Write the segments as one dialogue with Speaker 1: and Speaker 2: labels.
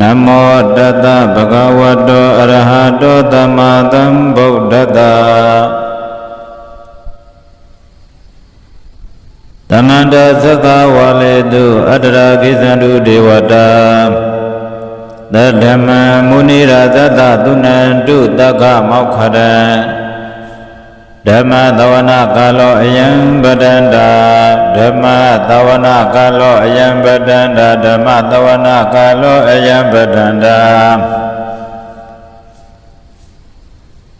Speaker 1: နမောတတဗဂဝတောအရဟတောသမ္မာသမ္ဗုဒ္ဓတ္တသမန္တသက္ကဝါလေတုအတ္တရာကိသန္တုဒေဝတာသတ္တမံမုနိရာဇတသုနန္တုတက္ကမောက္ခရံ ဓမ္မသဝနာကာလောအယံပဒန္တာဓမ္မသဝနာကာလောအယံပဒန္တာဓမ္မသဝနာကာလောအယံပဒန္တာ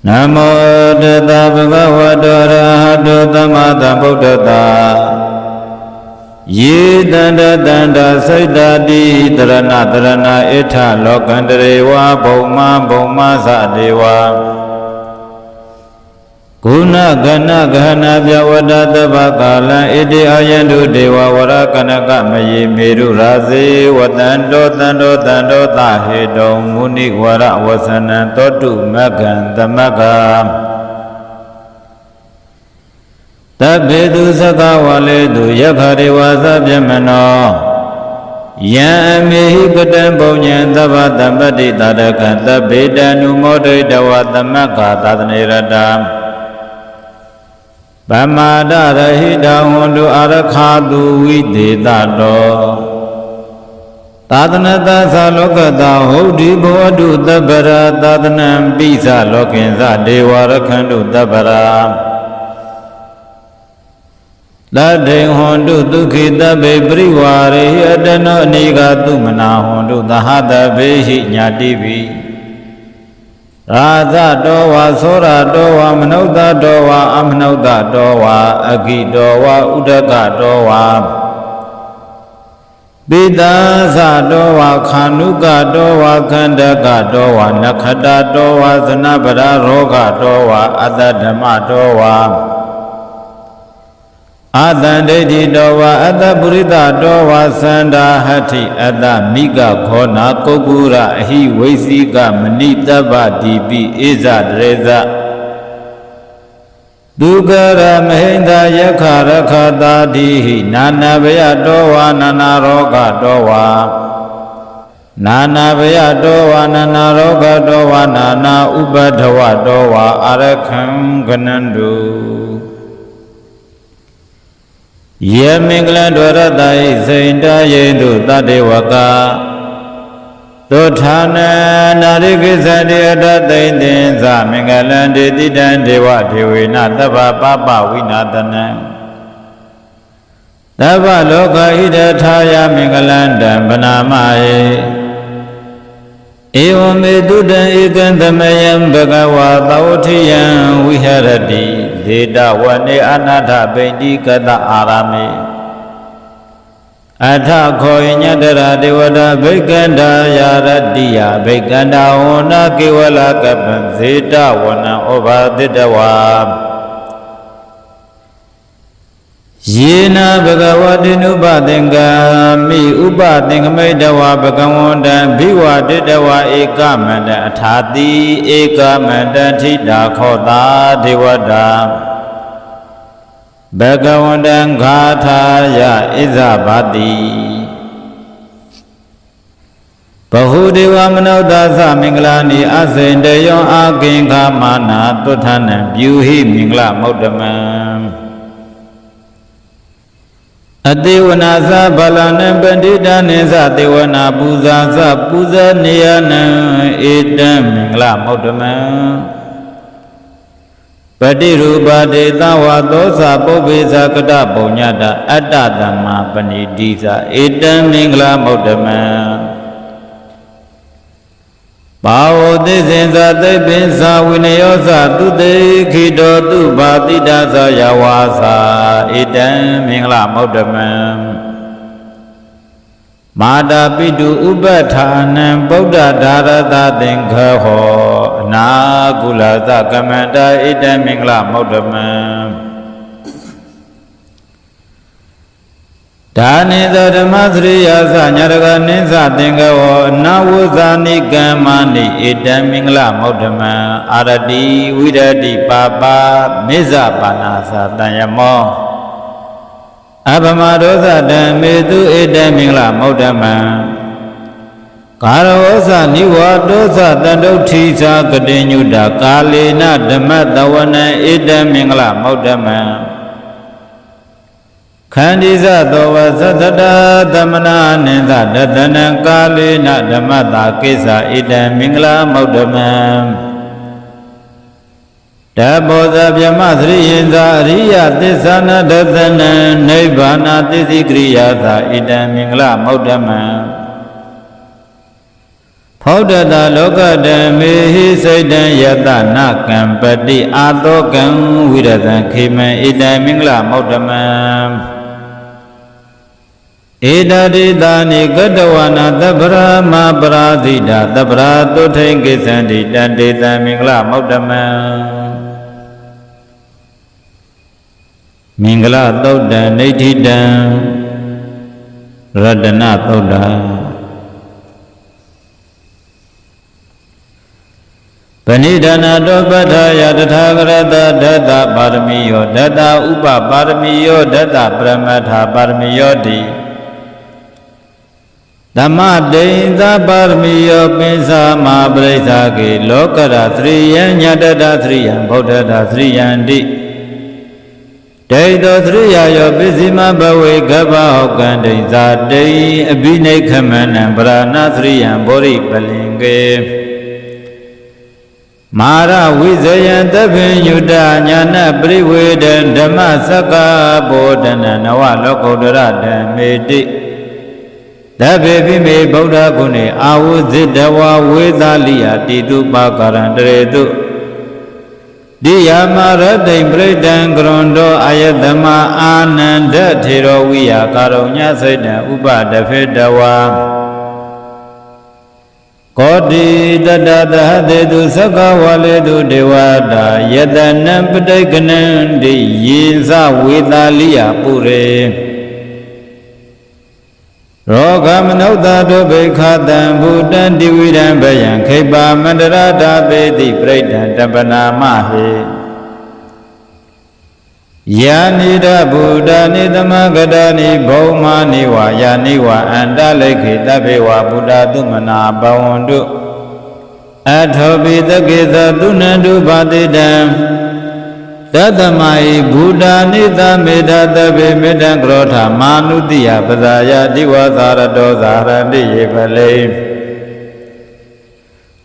Speaker 1: နမောတတဗုဒ္ဓဝတ္တရဟတောသမ္မာသမ္ဗုဒ္ဓတ္တယေတန္တတန္တစိတ်တာတိတရဏတရဏဣထလောကန္တရေဝဘုံမဘုံမသတေဝ ကုဏကဏဂဟနာပြဝတ္တသဗ္ဗကာလံဣတိအာယန္တုဒေဝဝရကနကမယေမေရုရာဇေဝတန္တောတန္တောတန္တောသဟေတုံမုနိဝရဝဆနံသောတုမကံသမက္ကာတဗ္ဗေတုသကဝါလေတုယခရေဝသဗြမနောယံအမေဟိကတံပုံညံသဗ္ဗတမ္ပတိတာရကံသဗ္ဗေတ ानु မောဒိတဝသမက္ကာသာသနေရတံ ဗမာဒရဟိတဟွန်တုအာရခာတုဝိသေတတောသာသနတသလောကတာဟုတ်ဒီဘောတုတပ္ပရာသာသနံပိသလောကင်္စဒေဝရခန္တုတပ္ပရာတတေဟွန်တုဒုက္ခိတဗေပရိဝါရေဟိအတနောအနိကသုမနာဟွန်တုသဟတဗေဟိညာတိပိ ရာဇတောဝါသောရတောဝါမနုဿတောဝါအမနုဿတောဝါအဂိတောဝါဥဒကတောဝါပိတာသတောဝါခာနုကတောဝါခန္ဓကတောဝါနခတတောဝါသနပရရောဂတောဝါအတ္တဓမ္မတောဝါ အတန္ဒိဋ္ဌိတောဝါအတ္တပုရိသတောဝါသန္တာဟတ္ထိအတ္တမိကခောနာကုက္ကုရအဟိဝိစီကမဏိတဗ္ဗတိပိဣဇတရေဇဒုက္ခရမဟိန္ဒယခရခတာတိဟိနာနာဘယတောဝါနာနာရောဂတောဝါနာနာဘယတောဝါနာနာရောဂတောဝါနာနာဥပဒဝတောဝါအရခံကနန္တု ယေမင်္ဂလဒဝရတယိစိန်တယေတုတတေဝကသောထာနနာရိကိသတိအတသိမ့်တင်္စမင်္ဂလံဒေတိတံဒေဝဒေဝေနသဗ္ဗပပဝိနာတနံသဗ္ဗလောကဣဒထာယမင်္ဂလံတံဗနာမယေဧဝမေတုတံဧကံသမယံဘဂဝါသောထိယံဝိဟရတိ ဒေတဝနေအနာထပိဋိကတအာရမေအထခောညတရာဒေဝတာဘိက္ခန္တာယာရတိယဘိက္ခန္တာဝနာကေဝလကပံဇေတဝနံဩဘာတိတဝါ ယေနာဘဂဝတိနုပသင်္ကမိဥပသင်္ကမိတဝဘဂဝန္တံဘိဝတိတဝဧကမန္တအထာတိဧကမန္တထိတာခောတာဒေဝတာဘဂဝန္တံဂါထာယဣဇဗတိဘဟုဒေဝမနုဿသမင်္ဂလာနိအစိန်တယောအာကိင်္ခမာနာသုထနံပြုဟိမင်္ဂလမௌတမံ အတေဝနာသဗလနံပန္တိတနိသတေဝနာပူဇာသပူဇနေယနံဧတံမင်္ဂလမௌတမံပတိရူပတေသဝသောသပုပ္ပေသကတပုံညတအတ္တတမ္မာပဏိတိသဧတံမင်္ဂလမௌတမံ ဘာဝသိစင်သာသိပ္ပင်သာဝိနယောသသူတေခိတောသူဘာတိတသယဝါသာဣတံမင်္ဂလမௌတမံမာတာပိတုဥပဋ္ဌာနံဗုဒ္ဓဒါရတသင်္ခဟောအနာကုလသကမန္တဣတံမင်္ဂလမௌတမံ ဒါနိသောဓမ္မစရိယာသညာရကနိသသင်္ကဝောအနဝုဇာနိကမ္မနိဧတံမင်္ဂလမௌတမံအာရတိဝိရတိပါပါမေဇပါဏာသာတံယမောအပမဒောသတံမေတုဧတံမင်္ဂလမௌတမံကာရဝဇနိဝါဒောဇတန္တုဋ္ဌိသာကတိညုတာကာလေနဓမ္မတဝနံဣတံမင်္ဂလမောဒ္ဓမံ ခန္ဒီဇသောဝသတ္တတသမနာနိသတတနံကာလေနဓမ္မတာကိစ္စဣတံမင်္ဂလမောဒ္ဓမံတဘောဇဗြမသရိယင်သာအရိယသစ္စာနာဒသနံနိဗ္ဗာနာသစ္စည်းကရိယာသာဣတံမင်္ဂလမောဒ္ဓမံဖောဒတလောကတံမေဟိစိတ်တံယတနာကံပတိအာတောကံဝိရဇံခေမံဣတံမင်္ဂလမောဒ္ဓမံ ဧတတိတာနိကတဝနာတပရမပရာဇိတာတပရာတုထိန်ကိသန္တိတံတေတံမင်္ဂလမောဒ္ဓမံမင်္ဂလသုတ်တံနေဋ္ဌိတံရတနသုတ်တံပဏိဒနာတောပဋ္ဌာယတထာဂရတဒတ္တပါရမီယောဒတ္တဥပပါရမီယောဒတ္တပရမတ္ထပါရမီယောတိ ဓမ္မဒိန်သပါရမီယောပိစ္ဆာမပရိစ္ဆာကေလောကရသရိယံညတတသရိယံဗုဒ္ဓတာသရိယံတိဒိဋ္ဌောသရိယာယောပစ္စည်းမဘဝေကဗ္ဗဟောကံဒိဉ္စာတိအဘိနိခမနံဗရဏသရိယံဘောရိပလင်ကေမာရဝိဇယံတပင်ယုတညာနပရိဝေဒံဓမ္မစက္ကဘောဓနနဝလောကုတ္တရဓမ္မေတိ တဗေပိမေဗုဒ္ဓဂုဏေအာဝုဇိတဝဝေသလိယတိတုပါကရံတရေတုဒီယမရတိပရိဒံကရွန်တောအာယတမအာနန္ဒထေရဝိယကာရုညစိတ်တံဥပတဖေတဝါကောတိတတသဟတေတုသက္ကဝလေတုဒေဝတာယတနံပဋိကနံတိယေဇဝေတာလိယပုရေ ရောဂမနုဿတာဒုဗေခတံဘူတံတိဝိရံဘယံခိပါမန္တရတာပေတိပြိဋ္ဌံတပနာမဟေယာနိဒဗုဒ္ဓနိသမဂဒာနိဘုံမာနိဝါယာနိဝါအန္တလိခေတဗေဝဗုဒ္ဓသုမနာဘဝန္တုအထောပိတကေသသုနန္တုဘာတိတံ တတမယိဘူတာနိသမေတတဗေမေတ္တံကရောထမာနုတိယပဇာယတိဝသာရတောဇာရတိယေပလေ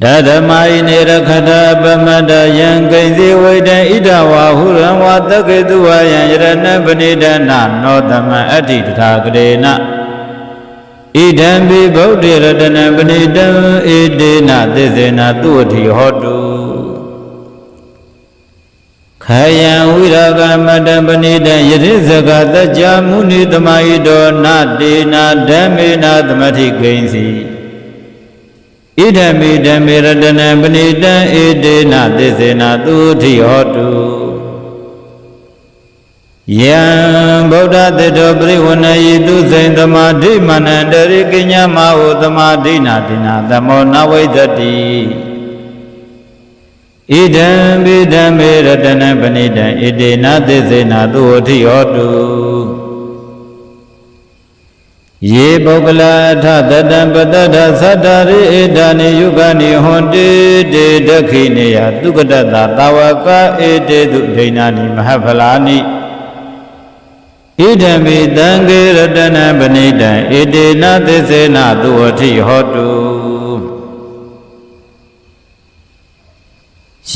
Speaker 1: ဓဓမယိနေရခထပမတ္တယံကိဉ္စီဝိတံဣဒဝါဟုရံဝါတကေတုဝယံယရဏပဏိဒနာနောသမအဋ္ဌိတထာဂရေနဣဒံဘိဗုဒ္ဓရတနပဏိတံဣဒေနသေစေနသူအထိဟောတု ခယံဝိရာဂမတံပဏိတံယတိဇဂတကြမုနိတမဟိတောနတေနာဓမ္မေနာသမတိကိဉ္စီဣဒမေဓမ္မေရတနံပဏိတံဣတေနသစ္စေနာသူထိဟောတုယံဗုဒ္ဓတတောပရိဝဏယိသူစိန်သမာဓိမနန္တရိကညမဟုသမာဓိနာတိနာသမောနဝိသတိ ဣဒံဘိဓမ္မေရတနံပဏိတံဣတေနသစ္စေနာသူထိဟောတုယေပုဂ္ဂလအထတတံပတ္တသသတ္တရိဧတာနိယုဂာနိဟွန်တေတေဒခိနေယသုကတတသာဝကဧတေတုဒိဏာနိမဟဖလာနိဣဒံမိတံကေရတနံပဏိတံဣတေနသစ္စေနသူဝတိဟောတု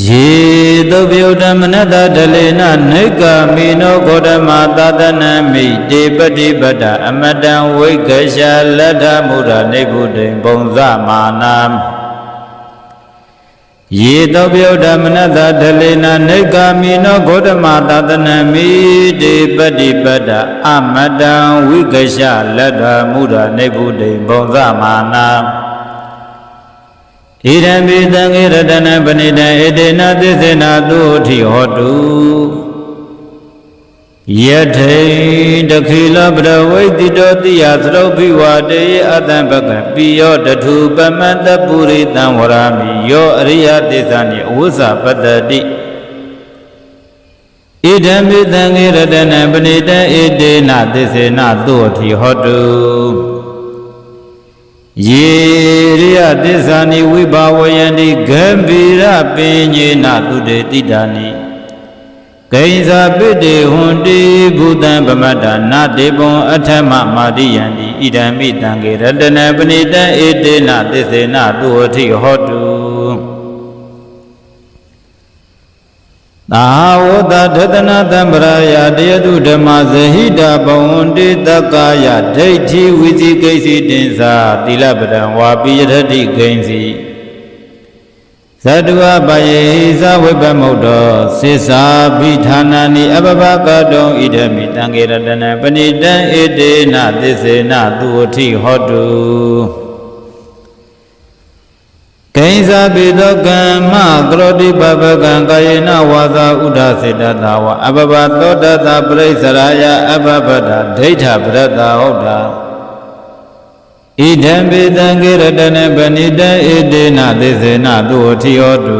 Speaker 1: ယေတုပြုတမနတဒလေနနိကမိနောဂေါတမသာသနမိတေပတိပတ္တအမတံဝိကရှာလတ္ထမုဒနိဗ္ဗုတိံဘုံဇမာနာယေတောပြုဓမ္မနတဒလေနနိကမိနောဂေါတမသာသနမိတေပတိပတ္တအမတံဝိကရှာလတ္ထမုဒနိဗ္ဗုတိံဘုံဇမာနာ ဣရံပိသံဃေရတနာပဏိတံဧတေနသစ္စေနာသုထိဟောတုယထိတခိလပရဝိတိတောတိယသရုပ်ပိဝတေအတံပကပိယောတထုပမန္တပုရိတံဝရမိယောအရိယတိသနိအဝဇ္ဇပတ္တိဣဒံပိသံဃေရတနာပဏိတံဧတေနသစ္စေနာသုထိဟောတု ယယေရိယသစ္စာနိဝိဘာဝယန္တိဂံဗီရပင်ညေနသုတေတိတာနိဂိဉ္စာပိတေဟွန်တိဘူတံပမတ္တနာတေပွန်အထမမာတိယန္တိဣဒံမိတံကေရတနပဏိတံဧတေနသစ္စေနသူဝတိဟောတု သာဝတဒသနာတံပရာယတယတုဓမ္မဇဟိတာဘဝန္တိတက္ကာယဒိဋ္ဌိဝိဇိကိစီတင်္စာသီလပဒံဝါပိယထတိဂိဉ္စီသတ္တဝပယေဟိသဝိပမုတ်တောစေစာဘိဌာနာနိအပပကတောဣဒမိတံကေရတနပဏိတံဧတေနသစ္စေနသူဝတိဟောတု ကိဉ္စာပိသောကမ္မကရောတိပပကံကာယေနဝါစာဥဒ္ဒစေတတဝအပပသောတတပရိစ္ဆရာယအပပဒဒိဋ္ဌပရတဟုတ်တာဣဒံပိတံကေရတနပဏိတံဣတေနသေစေနသူဝတိယောတု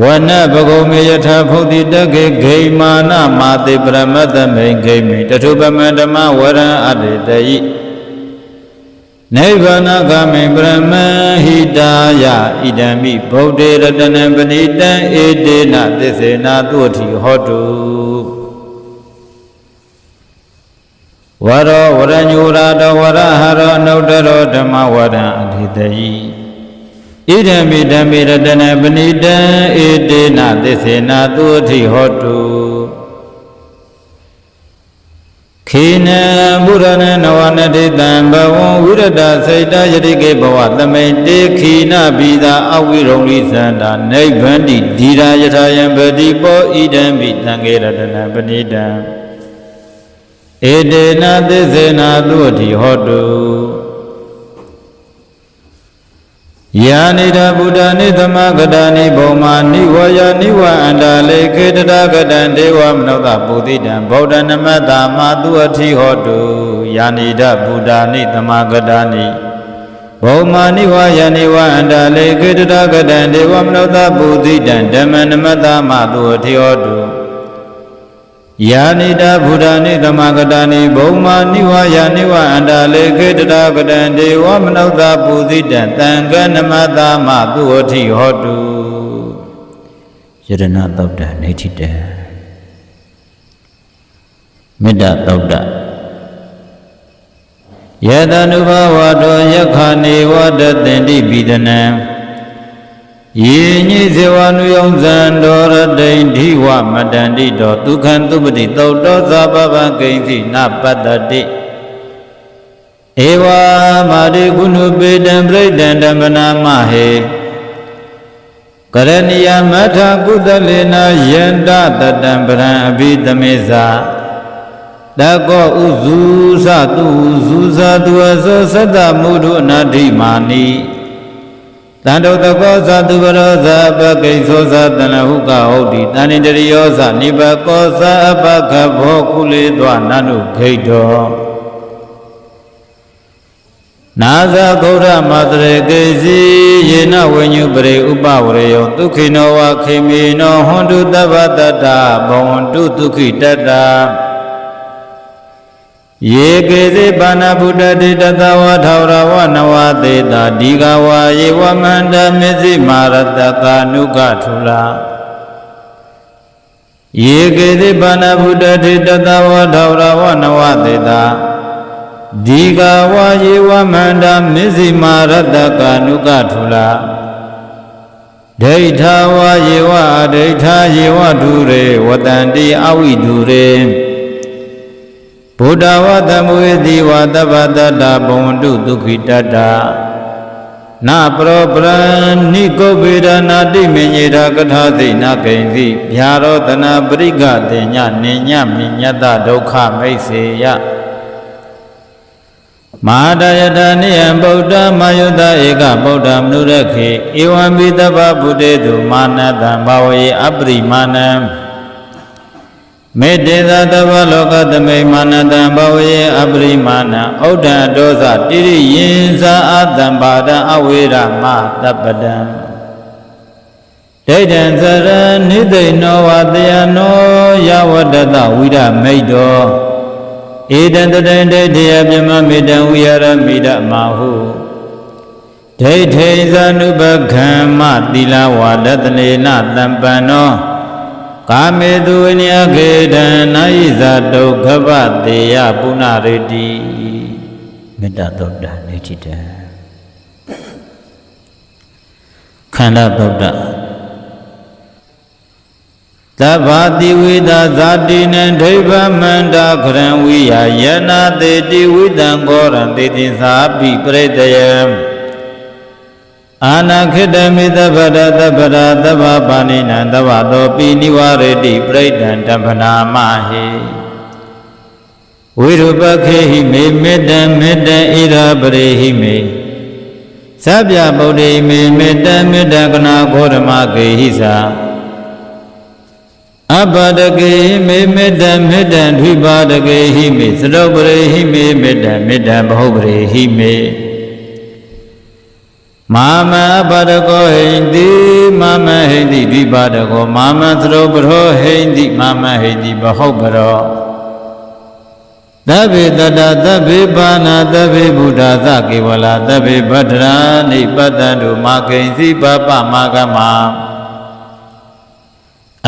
Speaker 1: ဝနဘဂုံမေယထာဖုတ်တိတကေဂိမာနမာတိပရမတ္တမိန်ဂိမိတထုပမဓမ္မဝရံအတေတယိ နိဗ္ဗာနဂမိပရမဟိတာယဣဒံမိဗုဒ္ဓေရတနပဏိတံဧတေနသစ္စေနာသူဝတိဟောတုဝရောဝရညူရာတဝရဟရောနုတ္တရောဓမ္မဝရံအဓိတယိဣဒံမိဓမ္မေရတနပဏိတံဧတေနသစ္စေနာသူဝတိဟောတု ခေနဘုရဏနဝနတိတံဘဝံဝိရတစိတ်တယတိကေဘဝသမိန်တေခိနဘိသာအဝိရုံလိသန္တာနိဗ္ဗန္တိဒီရာယထာယံပတိပောဣဒံမိတံကေရတနပဏိတံဧတေနသစ္စေနာသူအတိဟောတု ယာနိဒဗုဒ္ဓနိသမဂဒာနိဘုံမာနိဝယနိဝအန္တလေခေတရာကတံဒေဝမနောတပုတိတံဗုဒ္ဓနမတ္တာမာသူအထိဟောတုယာနိဒဗုဒ္ဓနိသမဂဒာနိဘုံမာနိဝယနိဝအန္တလေခေတရာကတံဒေဝမနောတပုတိတံဓမ္မနမတ္တာမာသူအထိဟောတု ယာနိတဗုဒ္ဓနိသမဂတနိဘုံမာနိဝယာနိဝအန္တလေခေတရာကတံဒေဝမနုဿပူဇိတံတံကနမတာမသူဝတိဟောတုယရဏတောတ္တနေတိတံမေတ္တာတောတ္တယတ ानु ဘဝတောယခာနေဝတသင်တိပိဒနံ ယေညိဇေဝနုယုံဇံတော်ရတိန်ဓိဝမတန္တိတောဒုက္ခံသုပတိသုတ်တောသာပပကိဉ္စီနပတ္တတိဧဝမာရိကုဏုပေတံပြိတံဓမ္မနာမဟေကရဏီယမထကုသလေနာယန္တတတံပရံအဘိသမေဇာတကောဥဇူသတုဇူဇာတုအသောသတ္တမုဒုအနာတိမာနိ တန်တုတကောဇသူပရောဇပကိသောဇတနဟုကဟုတ်တိတန်ိတရိယောဇနိဘကောဇအပခဘောကုလေသောနနုခိတောနာဇဂௌရမတရေကေစီယေနဝိညုပရိဥပဝရယောဒုက္ခိနောဝခေမိနောဟွန်တုတဗ္ဗတတ္တဘဝန္တုဒုက္ခိတတ္တ ယေကေသိပါဏဗုဒ္ဓတိတသဝထောရဝနဝသေတာဒီဃဝါယေဝမန္တမေဇိမာရတကာနုကထုလာယေကေသိပါဏဗုဒ္ဓတိတသဝထောရဝနဝသေတာဒီဃဝါယေဝမန္တမေဇိမာရတကာနုကထုလာဒိဋ္ဌဝါယေဝအဒိဋ္ဌယေဝဒုရေဝတန္တိအဝိဒုရေ ဗုဒ္ဓဝတ္တမွေတိဝတပ္ပတတ္တဘဝန္တုဒုက္ခိတတ္တနပရောပရဏိကုဗေဒနာတိမညေတာကထာသိနာကိဉ္စီဗျာရောတနာပရိကတေညနိညမိညတဒုက္ခမိတ်စေယမဟာတယတနိယံဗုဒ္ဓမယုတဧကဗုဒ္ဓမနုရခေဧဝံပိတဗ္ဗဗုတေတုမာနတံဘာဝေအပရိမာဏံ မေတ္တေသာတဘောလောကသမိမာနတံဘဝေအပရိမာဏဩဒ္ဓဒောသတိရိယင်္ဇာအတံပါဒံအဝေရမတပ္ပဒံဒိဋ္ဌံသရနိသိဏောဝတယနောယဝတ္တဝိရမိတ်တောဧတံတတံဒိဋ္ဌိယပြမမေတ္တံဝိရမိဒမဟုဒိဋ္ဌိဇာနုပခံမသီလဝါဒတလေနတံပန္နော ကာမေတုဝိနယခေတံနာယိဇာဒုက္ခပတေယပုဏ္ဏရတိမေတ္တာသုတ်တနေတိတံခန္ဓာသုတ်တသဗ္ဗတိဝိဒဇာတိနံဒိဗ္ဗမန္တာခရံဝိယယနာတေတိဝိတံကောရံတေတိသာပိပရိတယံ အာနာခိတမိသဗ္ဗရသဗ္ဗရာသဗ္ဗပါဏိနံသဗ္ဗသောပိနိဝရတိပရိဒံတပ္ပနာမဟိဝိရုပခေဟိမေမေတ္တံမေတ္တံဣရာပရိဟိမေသဗ္ဗဗုဒ္ဓိမေမေတ္တံမေတ္တကနာဂောရမကေဟိသာအပတကေမေမေတ္တမေတ္တဓိပါတကေဟိမေသရုပ်ပရိဟိမေမေတ္တမေတ္တဘဟုပရိဟိမေ မာမအပတကောဟိန္တိမာမဟိန္တိဓိပါတကောမာမသရုပ်ပရောဟိန္တိမာမဟိန္တိဘဟုပရောသဗ္ဗေတတသဗ္ဗေပါဏသဗ္ဗေဘုဒ္ဓသကေဝလာသဗ္ဗေဗဒ္ဒရာနိပတ္တန္တုမာကိဉ္စီပပမာကမ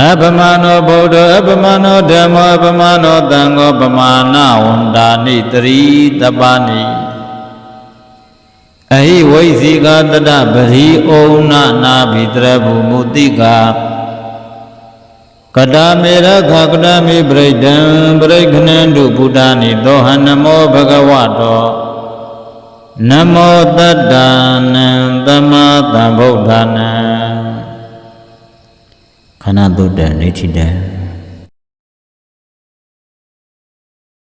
Speaker 1: အပမနောဗုဒ္ဓအပမနောဓမ္မောအပမနောသံဃောပမာဏဝန္တာနိတရိတပနိ အဟိဝိဇိကာတတပရိဩနနာဘိတရဘူမုတိကာကတာမေရခကတာမေပရိဒံပရိခဏံတုဘုဒ္ဓနိသောဟနမောဘဂဝတောနမောတတ္တနံသမသမ္ဗုဒ္ဓနံခန္ဓာတုတ္တနေတိတံ